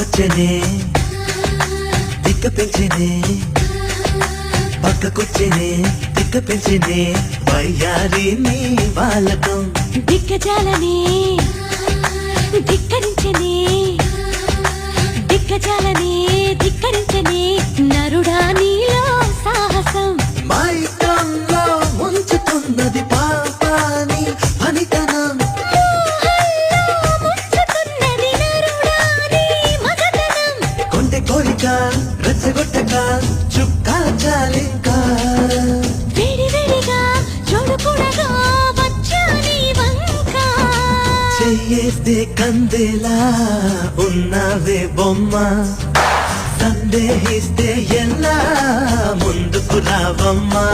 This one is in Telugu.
పక్కకొచ్చనే తిక్క పెంచనే పక్కకొచ్చనే తిక్క పెంచనే వయ్యారి నీ బాలకం దిక్కజాలనే ధిక్కరించనే దిక్కజాలనే ధిక్కరించనే నరుడా నీలో సాహసం. మైకంలో ముంచుతున్నది పాపాని కోరిక రెచ్చగొట్టక చుక్కా చాలింకా. వేడి వేడిగా చూడకూడగా వచ్చా నీ వంక. చెయ్యేస్తే కందేలా ఉన్నావే బొమ్మ. సందేహిస్తే ఎలా ముందుకు రావమ్మా.